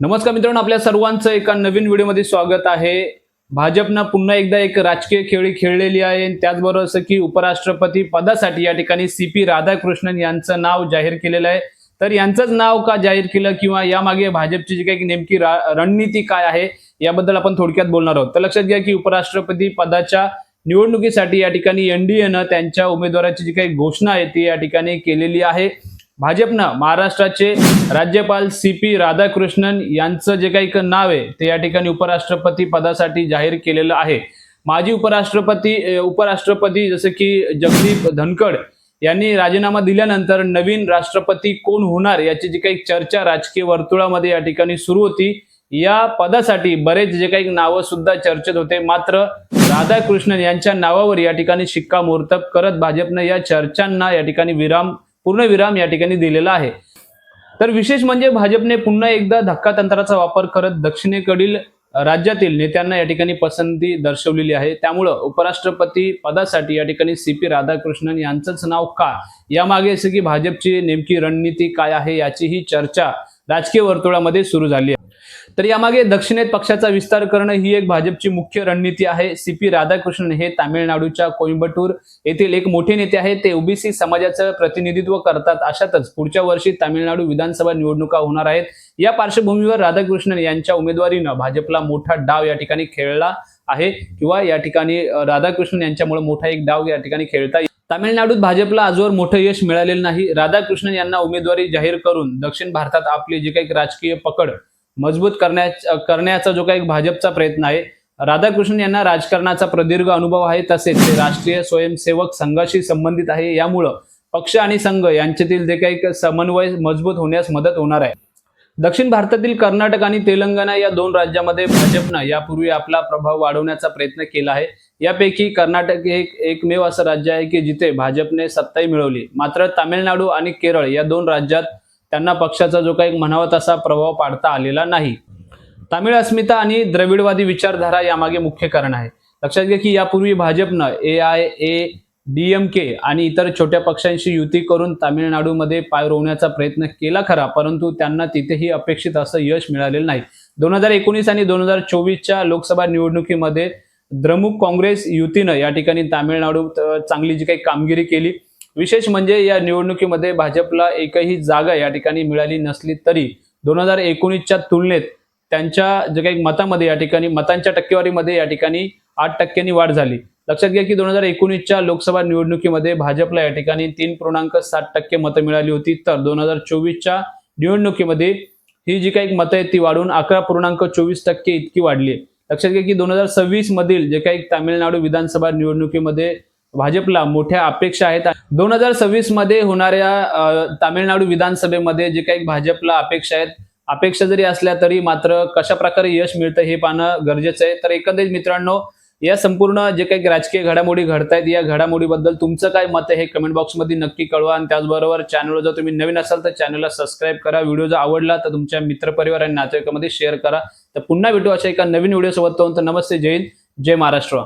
नमस्कार मित्रांनो आपल्या सर्वांचं एका नवीन व्हिडिओमध्ये स्वागत आहे. भाजपनं पुन्हा एकदा एक राजकीय खेळी खेळलेली आहे. आणि त्याचबरोबर असं की उपराष्ट्रपती पदासाठी या ठिकाणी सी पी राधाकृष्णन यांचं नाव जाहीर केलेलं आहे. तर यांचंच नाव का जाहीर केलं किंवा यामागे भाजपची जी काही नेमकी रा- रणनीती काय आहे याबद्दल आपण थोडक्यात बोलणार आहोत. तर लक्षात घ्या की उपराष्ट्रपती पदाच्या निवडणुकीसाठी या ठिकाणी एनडीएनं त्यांच्या उमेदवाराची जी काही घोषणा आहे ती या ठिकाणी केलेली आहे. भाजपनं महाराष्ट्राचे राज्यपाल सी पी राधाकृष्णन यांचं जे काही नाव आहे ते या ठिकाणी उपराष्ट्रपती पदासाठी जाहीर केलेलं आहे. माजी उपराष्ट्रपती उपराष्ट्रपती जसे की जगदीप धनखड यांनी राजीनामा दिल्यानंतर नवीन राष्ट्रपती कोण होणार याची जी काही चर्चा राजकीय वर्तुळामध्ये या ठिकाणी सुरू होती या पदासाठी बरेच जे काही नावं सुद्धा चर्चेत होते. मात्र राधाकृष्णन यांच्या नावावर या ठिकाणी शिक्कामोर्तब करत भाजपनं या चर्चांना या ठिकाणी विराम पूर्णविराम या ठिकाणी दिलेला आहे. तर विशेष म्हणजे भाजपने पुन्हा एकदा धक्का तंत्राचा वापर करत दक्षिणेकडील राज्यातील नेत्यांना या ठिकाणी पसंती दर्शवलेली आहे. त्यामुळं उपराष्ट्रपती पदासाठी या ठिकाणी सी पी राधाकृष्णन यांचंच नाव का? यामागे असं की भाजपची नेमकी रणनीती काय आहे याचीही चर्चा राजकीय वर्तुळामध्ये सुरू झाली आहे. तर यामागे दक्षिणेत पक्षाचा विस्तार करणं ही एक भाजपची मुख्य रणनीती आहे. सी पी राधाकृष्णन हे तामिळनाडूच्या कोइंबटूर येथील एक मोठे नेते आहेत. ते ओबीसी समाजाचं प्रतिनिधित्व करतात अशातच पुढच्या वर्षी तामिळनाडू विधानसभा निवडणुका होणार आहेत. या पार्श्वभूमीवर राधाकृष्णन यांच्या उमेदवारीनं भाजपला मोठा डाव या ठिकाणी खेळला आहे किंवा या ठिकाणी राधाकृष्णन यांच्यामुळे मोठा एक डाव या ठिकाणी खेळता येईल. तामिळनाडूत भाजपला आजवर मोठं यश मिळालेलं नाही. राधाकृष्णन यांना उमेदवारी जाहीर करून दक्षिण भारतात आपली जी काही राजकीय पकड मजबूत करण्याचा करण्याचा जो काही भाजपचा प्रयत्न आहे. राधाकृष्णन यांना राजकारणाचा प्रदीर्घ अनुभव आहे. तसेच ते राष्ट्रीय स्वयंसेवक संघाशी संबंधित आहे. यामुळं पक्ष आणि संघ यांच्यातील जे काही समन्वय मजबूत होण्यास मदत होणार आहे. दक्षिण भारतातील कर्नाटक आणि तेलंगणा या दोन राज्यामध्ये भाजपनं यापूर्वी आपला प्रभाव वाढवण्याचा प्रयत्न केला आहे. यापैकी कर्नाटक हे एक एकमेव असं राज्य आहे की जिथे भाजपने सत्ताही मिळवली. मात्र तामिळनाडू आणि केरळ या दोन राज्यात त्यांना पक्षाचा जो काही म्हणावा तसा प्रभाव पाडता आलेला नाही. तामिळ अस्मिता आणि द्रविडवादी विचारधारा यामागे मुख्य कारण आहे. लक्षात घ्या की यापूर्वी भाजपनं ए आय ए डीएमके आणि इतर छोट्या पक्षांशी युती करून तामिळनाडूमध्ये पाय रोवण्याचा प्रयत्न केला खरा परंतु त्यांना तिथेही अपेक्षित असं यश मिळालेलं नाही. दोन हजार एकोणीस आणि दोन हजार चोवीसच्या लोकसभा निवडणुकीमध्ये द्रमुक काँग्रेस युतीनं या ठिकाणी तामिळनाडूत चांगली जी काही कामगिरी केली विशेष म्हणजे या निवडणुकीमध्ये भाजपला एकही जागा या ठिकाणी मिळाली नसली तरी दोन हजार एकोणीसच्या तुलनेत त्यांच्या जे काही मतामध्ये या ठिकाणी मतांच्या टक्केवारीमध्ये या ठिकाणी आठ टक्क्यांनी वाढ झाली. लक्षात घ्या की दोन हजार एकोणीसच्या लोकसभा निवडणुकीमध्ये भाजपला या ठिकाणी तीन पूर्णांक सात टक्के मतं मिळाली होती. तर दोन हजार चोवीसच्या निवडणुकीमध्ये ही जी काही मतं आहेत ती वाढून अकरा पूर्णांक चोवीस टक्के इतकी वाढली आहे. लक्षात घ्या की दोन हजार सव्वीस मधील जे काही तामिळनाडू विधानसभा निवडणुकीमध्ये भाजपला मोठ्या अपेक्षा आहेत. दोन हजार सव्वीसमध्ये होणाऱ्या तामिळनाडू विधानसभेमध्ये जे काही भाजपला अपेक्षा आहेत अपेक्षा जरी असल्या तरी मात्र कशा प्रकारे यश मिळतं हे पाहणं गरजेचं आहे. तर एकंदरीत मित्रांनो या संपूर्ण जे काही राजकीय घडामोडी घडतायत या घडामोडीबद्दल तुमचं काय मत आहे हे कमेंट बॉक्समध्ये नक्की कळवा. आणि त्याचबरोबर चॅनलवर जर तुम्ही नवीन असाल तर चॅनलला सबस्क्राईब करा. व्हिडिओ जर आवडला तर तुमच्या मित्रपरिवार आणि नातेवाईकामध्ये शेअर करा. तर पुन्हा भेटू अशा एका नवीन व्हिडिओसोबत नमस्ते. जय हिंद. जय महाराष्ट्र.